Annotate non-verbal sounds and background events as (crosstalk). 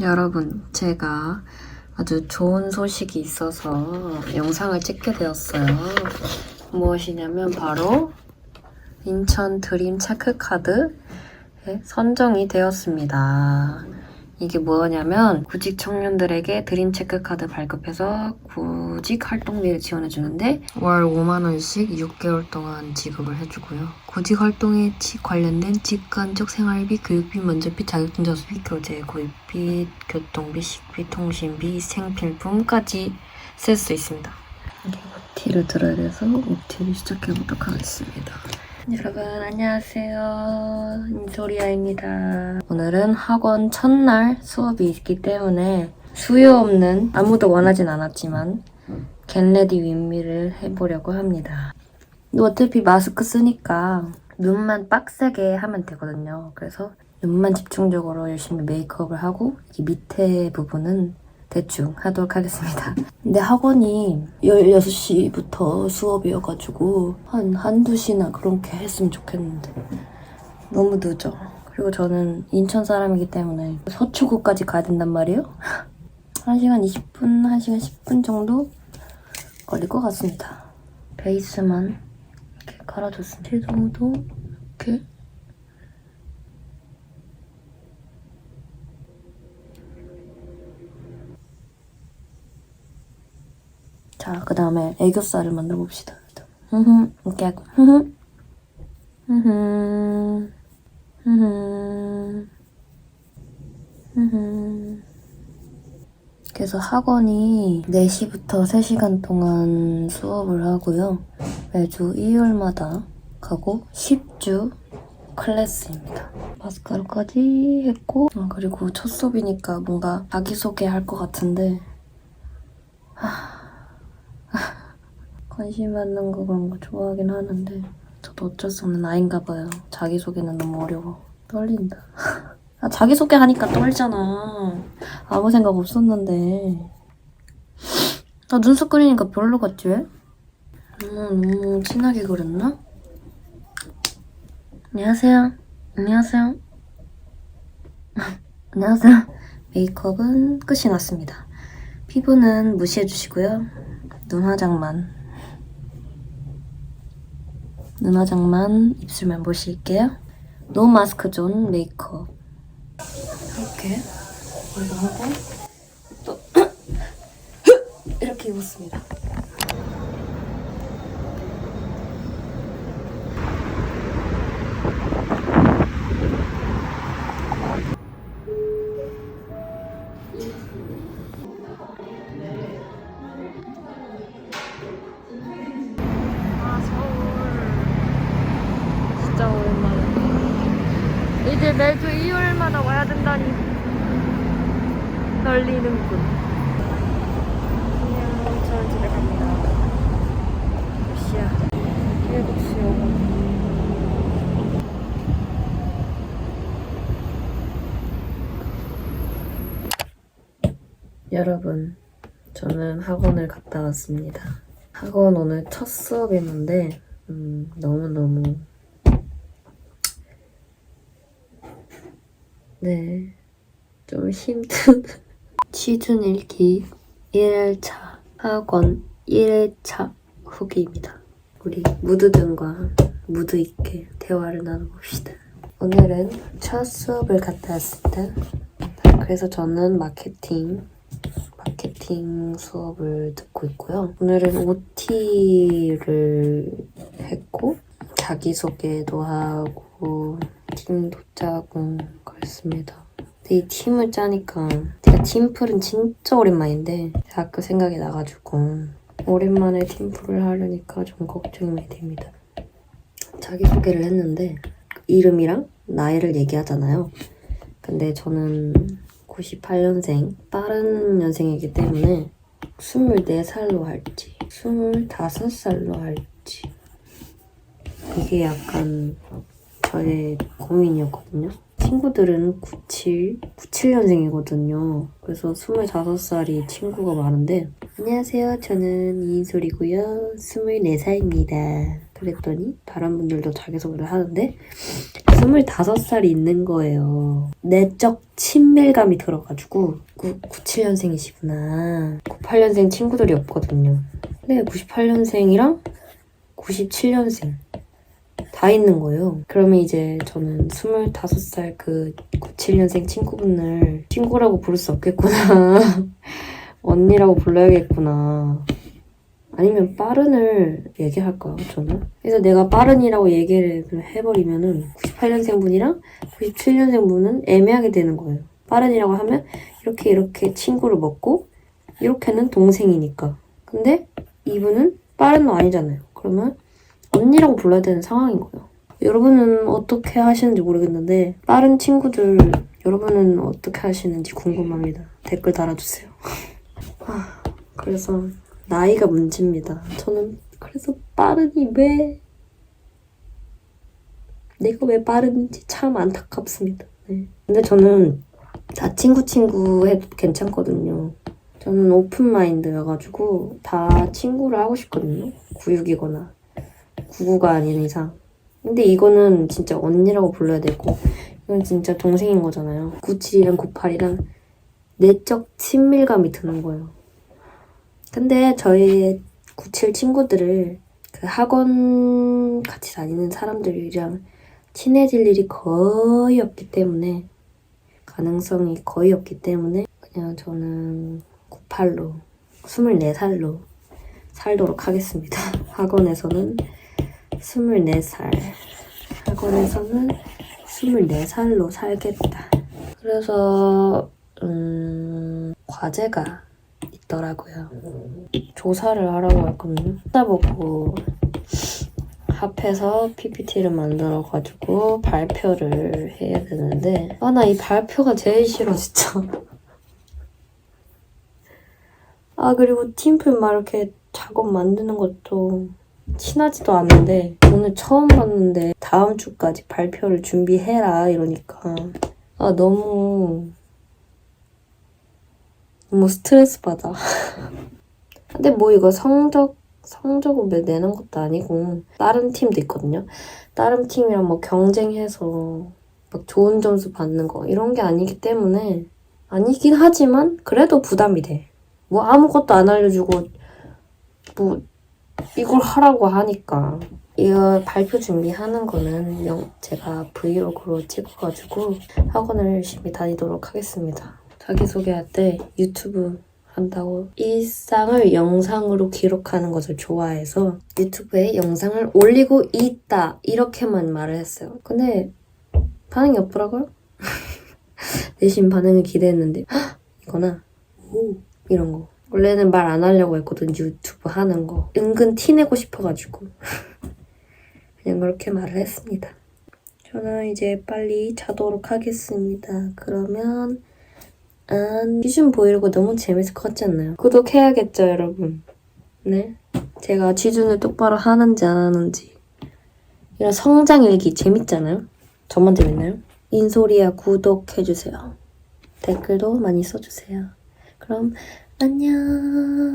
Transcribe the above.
여러분, 제가 아주 좋은 소식이 있어서 영상을 찍게 되었어요. 무엇이냐면 바로 인천 드림 체크카드에 선정이 되었습니다. 이게 뭐냐면 구직 청년들에게 드림 체크카드 발급해서 구직 활동비를 지원해주는데 월 5만 원씩 6개월 동안 지급을 해주고요. 구직 활동에 치- 관련된 직간접 생활비, 교육비, 면접비, 자격증 저수비, 교재, 구입비, 교통비, 식비, 통신비, 생필품까지 쓸 수 있습니다. OT를 들어야 돼서 OT를 시작해보도록 하겠습니다. 여러분 안녕하세요. 인소리아입니다. 오늘은 학원 첫날 수업이 있기 때문에 수요 없는 아무도 원하진 않았지만 겟레디 윗미를 해보려고 합니다. 어차피 마스크 쓰니까 눈만 빡세게 하면 되거든요. 그래서 눈만 집중적으로 열심히 메이크업을 하고 이 밑에 부분은 대충 하도록 하겠습니다. 근데 학원이 16시부터 수업이어가지고 한 한두 시나 그렇게 했으면 좋겠는데 너무 늦어. 그리고 저는 인천 사람이기 때문에 서초구까지 가야 된단 말이에요. 1시간 20분, 1시간 10분 정도 걸릴 것 같습니다. 베이스만 이렇게 깔아줬습니다. 섀도우도 이렇게 자, 그 다음에 애교살을 만들어 봅시다. 흐흐, 이렇게 하고, 흐흐, 흐흐. 그래서 학원이 4시부터 3시간 동안 수업을 하고요. 매주 일요일마다 가고 10주 클래스입니다. 마스카라까지 했고, 아, 그리고 첫 수업이니까 뭔가 자기소개 할 것 같은데, 관심 받는 거 그런 거 좋아하긴 하는데 저도 어쩔 수 없는 아인가 봐요. 자기소개는 너무 어려워. 떨린다. (laughs) 아, 자기소개 하니까 떨잖아. 아무 생각 없었는데. 나 눈썹 그리니까 별로 같지 왜? 음, 너무 진하게 그렸나? 안녕하세요. 안녕하세요. (laughs) 안녕하세요. 메이크업은 끝이 났습니다. 피부는 무시해주시고요. 눈 화장만 눈 화장만 입술만 보실게요. 노 마스크 존 메이크업 이렇게 이거 하고 또 (coughs) 이렇게 입었습니다. 이제 매주 일요일마다 와야 된다니 떨리는군 안녕 저는 집에 갑니다. 몇 시야? 7시 5분 여러분 저는 학원을 갔다 왔습니다. 학원 오늘 첫 수업이었는데 음, 너무너무 네, 좀 힘든 (laughs) 취준 읽기 1차 학원 1차 후기입니다. 우리 무드등과 무드 있게 대화를 나눠봅시다. 오늘은 첫 수업을 갔다 왔습니다. 그래서 저는 마케팅 마케팅 수업을 듣고 있고요. 오늘은 OT를 했고 자기소개도 하고 팀 도 짜고 그랬습니다. 이 팀을 짜니까 제가 팀플은 진짜 오랜만인데 자꾸 생각이 나가지고 오랜만에 팀플을 하려니까 좀 걱정이 됩니다. 자기소개를 했는데 이름이랑 나이를 얘기하잖아요. 근데 저는 98년생 빠른 년생이기 때문에 24살로 할지 25살로 할지 이게 약간 저의 고민이었거든요. 친구들은 97, 97년생이거든요. 그래서 25살이 친구가 많은데 안녕하세요. 저는 이인솔이고요. 24살입니다. 그랬더니 다른 분들도 자기소개를 하는데 25살이 있는 거예요. 내적 친밀감이 들어가지고 9, 97년생이시구나. 98년생 친구들이 없거든요. 근데 98년생이랑 97년생 다 있는 거예요. 그러면 이제 저는 25살 그 97년생 친구분을 친구라고 부를 수 없겠구나. (laughs) 언니라고 불러야겠구나. 아니면 빠른을 얘기할까요, 저는? 그래서 내가 빠른이라고 얘기를 해버리면은 98년생 분이랑 97년생 분은 애매하게 되는 거예요. 빠른이라고 하면 이렇게 이렇게 친구를 먹고 이렇게는 동생이니까. 근데 이분은 빠른은 아니잖아요. 그러면 언니라고 불러야 되는 상황인 거예요. 여러분은 어떻게 하시는지 모르겠는데 빠른 친구들 여러분은 어떻게 하시는지 궁금합니다. 댓글 달아주세요. (laughs) 아, 그래서 나이가 문제입니다. 저는 그래서 빠른이 왜 내가 왜 빠른지 참 안타깝습니다. 네. 근데 저는 다 친구 친구 해도 괜찮거든요. 저는 오픈 마인드여가지고 다 친구를 하고 싶거든요. 96이거나 99가 아닌 이상. 근데 이거는 진짜 언니라고 불러야 되고 이건 진짜 동생인 거잖아요. 97이랑 98이랑 내적 친밀감이 드는 거예요. 근데 저희 97 친구들을 그 학원 같이 다니는 사람들이랑 친해질 일이 거의 없기 때문에 가능성이 거의 없기 때문에 그냥 저는 98로 24살로 살도록 하겠습니다. (laughs) 학원에서는 24살 학원에서는 24살로 살겠다. 그래서 음, 과제가 있더라고요. 조사를 하라고 했거든요. 찾아보고 합해서 PPT를 만들어가지고 발표를 해야 되는데 아 나 이 발표가 제일 싫어 진짜. 아 그리고 팀플 막 이렇게 작업 만드는 것도 친하지도 않은데 오늘 처음 봤는데 다음 주까지 발표를 준비해라 이러니까 아 너무 너무 스트레스 받아. (laughs) 근데 뭐 이거 성적 성적을 매- 내는 것도 아니고 다른 팀도 있거든요. 다른 팀이랑 뭐 경쟁해서 막 좋은 점수 받는 거 이런 게 아니기 때문에 아니긴 하지만 그래도 부담이 돼. 뭐 아무것도 안 알려주고 뭐 이걸 하라고 하니까 이거 발표 준비하는 거는 영- 제가 브이로그로 찍어가지고 학원을 열심히 다니도록 하겠습니다. 자기소개할 때 유튜브 한다고 일상을 영상으로 기록하는 것을 좋아해서 유튜브에 영상을 올리고 있다 이렇게만 말을 했어요. 근데 반응이 없더라고요. (laughs) 내심 반응을 기대했는데 "헉, 이거나 오 이런 거 원래는 말 안 하려고 했거든 유튜브 하는 거 은근 티내고 싶어가지고 (laughs) 그냥 그렇게 말을 했습니다. 저는 이제 빨리 자도록 하겠습니다. 그러면 안 기준 보이려고 너무 재밌을 것 같지 않나요? 구독해야겠죠, 여러분. 네. 제가 기준을 똑바로 하는지 안 하는지. 이런 성장 일기 재밌잖아요? 저만 재밌나요? 인소리야 구독해주세요. 댓글도 많이 써주세요. 그럼 안녕.